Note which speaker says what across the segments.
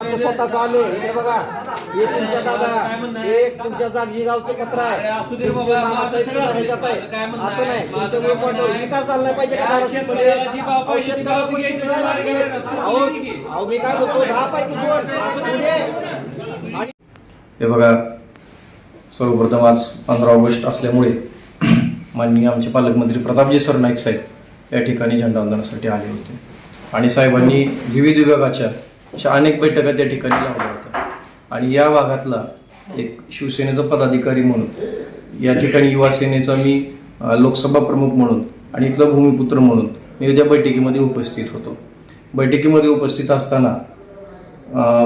Speaker 1: आमचं स्वतःच आले इकडे बघा. हे तुमच्या दादा एक तुमच्या गावचं पत्र आहे.
Speaker 2: असू
Speaker 1: नाही. तुमच्या विकास पाहिजे
Speaker 3: हे बघा सर्वप्रथम आज पंधरा ऑगस्ट असल्यामुळे माननीय आमचे पालकमंत्री प्रतापजी सरनाईक साहेब या ठिकाणी झेंडावंदनासाठी आले होते. आणि साहेबांनी विविध विभागाच्या अशा अनेक बैठका त्या ठिकाणी लावल्या होत्या. आणि या भागातला एक शिवसेनेचा पदाधिकारी म्हणून या ठिकाणी युवा सेनेचा मी लोकसभा प्रमुख म्हणून आणि इथला भूमिपुत्र म्हणून मी त्या बैठकीमध्ये उपस्थित होतो. बैठकीमध्ये उपस्थित असताना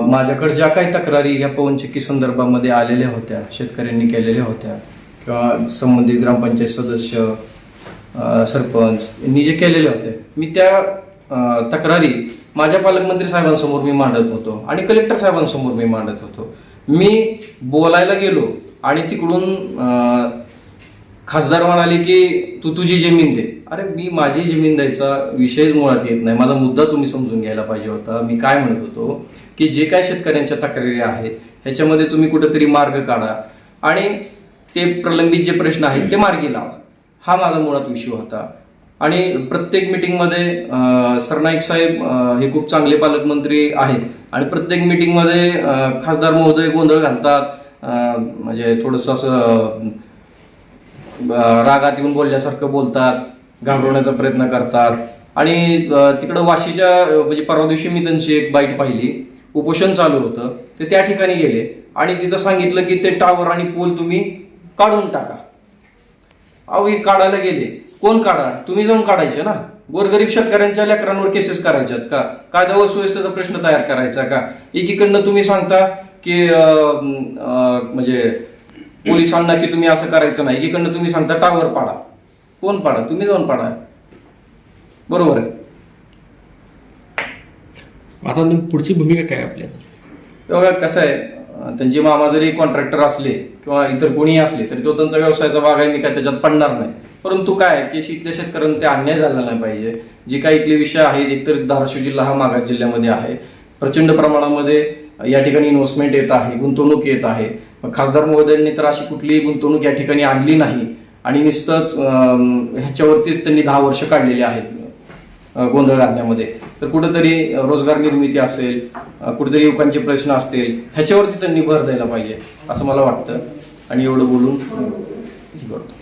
Speaker 3: माझ्याकडे ज्या काही तक्रारी या पवनचक्की संदर्भामध्ये आलेल्या होत्या शेतकऱ्यांनी केलेल्या होत्या किंवा संबंधित ग्रामपंचायत सदस्य सरपंच यांनी जे केलेले होते मी त्या तक्रारी माझ्या पालकमंत्री साहेबांसमोर मी मांडत होतो आणि कलेक्टर साहेबांसमोर मी मांडत होतो. मी बोलायला गेलो आणि तिकडून खासदार म्हणाले की तू तुझी जमीन दे. अरे मी माझी जमीन द्यायचा विषयच मुळात येत नाही. माझा मुद्दा तुम्ही समजून घ्यायला पाहिजे होता. मी काय म्हणत होतो की जे काय शेतकऱ्यांच्या तक्रारी आहेत ह्याच्यामध्ये तुम्ही कुठेतरी मार्ग काढा आणि ते प्रलंबित जे प्रश्न आहेत ते मार्गी लावा. हा माझा मुळात विषय होता. आणि प्रत्येक मिटिंगमध्ये सरनाईक साहेब हे खूप चांगले पालकमंत्री आहेत. आणि प्रत्येक मिटिंगमध्ये खासदार महोदय गोंधळ घालतात. म्हणजे थोडंसं असं रागात येऊन बोलल्यासारखं बोलतात घाबरवण्याचा प्रयत्न करतात. आणि तिकडं वाशीच्या म्हणजे परवा दिवशी मी त्यांची एक बाईट पाहिली. उपोषण चालू होतं. ते त्या ठिकाणी गेले. आणि तिथं सांगितलं की ते टावर आणि पूल तुम्ही काढून टाका. अहो हे काढायला गेले. कोण काढा? तुम्ही जाऊन काढायचे ना? गोरगरीब शेतकऱ्यांच्या लेकरांवर केसेस करायच्यात का? कायदा व सुव्यवस्थेचा प्रश्न तयार करायचा का? एकीकडनं तुम्ही सांगता की म्हणजे पोलिसांना की तुम्ही असं करायचं नाही. एकीकडनं तुम्ही सांगता टावर पाडा. कोण पाडा? तुम्ही जाऊन पाडा. बरोबर आहे?
Speaker 4: आता पुढची भूमिका काय आपल्या
Speaker 3: बघा कसं आहे त्यांचे मामा जरी कॉन्ट्रॅक्टर असले किंवा इतर कोणीही असले तरी तो त्यांचा व्यवसायाचा भाग आहे मी काय त्याच्यात पडणार नाही. परंतु काय की इथल्या शेतकऱ्यांना ते अन्याय झाला नाही पाहिजे. जे काही इथले विषय आहेत एकतर धाराशिव जिल्हा हा मागास जिल्ह्यामध्ये आहे. प्रचंड प्रमाणामध्ये या ठिकाणी इन्व्हेस्टमेंट येत आहे गुंतवणूक येत आहे. खासदार महोदयांनी तर अशी कुठलीही गुंतवणूक या ठिकाणी आणली नाही. आणि नुसतंच ह्याच्यावरतीच त्यांनी दहा वर्ष काढलेली आहेत गोंधळ घालण्यामध्ये. तर कुठंतरी रोजगार निर्मिती असेल कुठेतरी युवकांचे प्रश्न असतील ह्याच्यावरती त्यांनी भर द्यायला पाहिजे असं मला वाटतं. आणि एवढं बोलून हे करतो.